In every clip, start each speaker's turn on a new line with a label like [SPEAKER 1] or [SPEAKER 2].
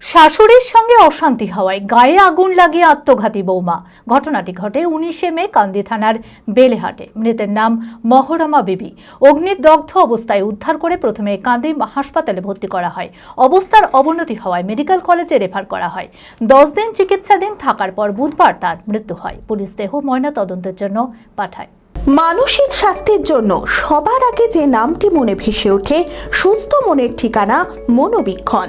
[SPEAKER 1] শাশুড়ির সঙ্গে অশান্তি হওয়ায় গায়ে আগুন লাগিয়ে আত্মঘাতী বৌমা। ঘটনাটি ঘটে উনিশে মে কান্দি থানার বেলেহাটে। মৃতের নাম মহরমা বিবি। অগ্নিদগ্ধ অবস্থায় উদ্ধার করে প্রথমে কান্দি হাসপাতালে ভর্তি করা হয়। অবস্থার অবনতি হওয়ায় মেডিকেল কলেজে রেফার করা হয়। দশ দিন চিকিৎসাধীন থাকার পর বুধবার তার মৃত্যু হয়। পুলিশ দেহ ময়না তদন্তের জন্য পাঠায়।
[SPEAKER 2] মানসিক স্বাস্থ্যের জন্য সবার আগে যে নামটি মনে ভেসে ওঠে, সুস্থ মনের ঠিকানা মনোবীক্ষণ।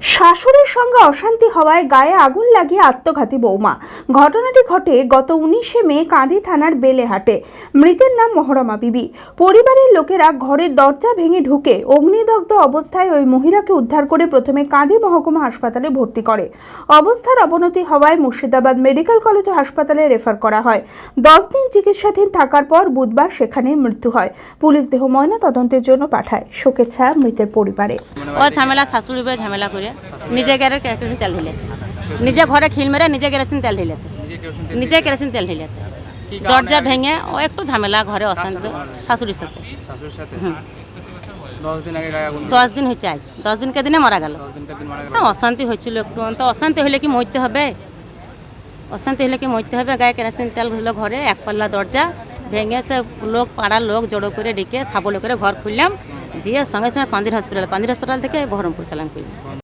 [SPEAKER 2] শাশুড়ির সঙ্গে অশান্তি হওয়ায় গায়ে আগুন লাগিয়ে আত্মঘাতী বৌমা। ঘটনাটি ঘটে গত উনিশে মে কাঁদি থানার বেলেহাটে। মৃতের নাম মহরমা বিবি। পরিবারের লোকেরা ঘরের দরজা ভেঙে ঢুকে অগ্নিদগ্ধ অবস্থায় ওই মহিলাকে উদ্ধার করে প্রথমে কাঁদি মহকুমা হাসপাতালে ভর্তি করে। অবস্থার অবনতি হওয়ায় মুর্শিদাবাদ মেডিকেল কলেজ হাসপাতালে রেফার করা হয়। দশ দিন চিকিৎসাধীন থাকার পর বুধবার সেখানে মৃত্যু হয়। পুলিশ দেহ ময়না তদন্তের জন্য পাঠায়। শোকের ছায়া মৃতের পরিবারে।
[SPEAKER 3] ও ঝামেলা শাশুড়ি ঝামেলা করে। নিজে গেলে কেরোসিন তেল ঢেলেছে। নিজে ঘরে খিল মেরে নিজে কেরোসিন তেল ঢেলেছে। নিজে কেরোসিন তেল ঢেলেছে। দরজা ভেঙে ও একটু ঝামেলা ঘরে অশান্তি শাশুড়ির সাথে।
[SPEAKER 4] দশ দিন
[SPEAKER 3] হয়েছে আজ। দশ দিনকে
[SPEAKER 4] দিনে মারা গেল।
[SPEAKER 3] হ্যাঁ অশান্তি হয়েছিল একটু তো অশান্তি হলে কি মরতে হবে? অশান্তি হলে কি মরতে হবে? গায়ে কেরোসিন তেল হলো ঘরে এক পাল্লা দরজা ভেঙে সে লোক পাড়ার লোক জড়ো করে ডেকে সাবলে করে ঘর খুললাম। দিয়ে সঙ্গে সঙ্গে কান্দির হসপিটাল কান্দির হসপিটাল থেকে বহরমপুর চালান করলাম।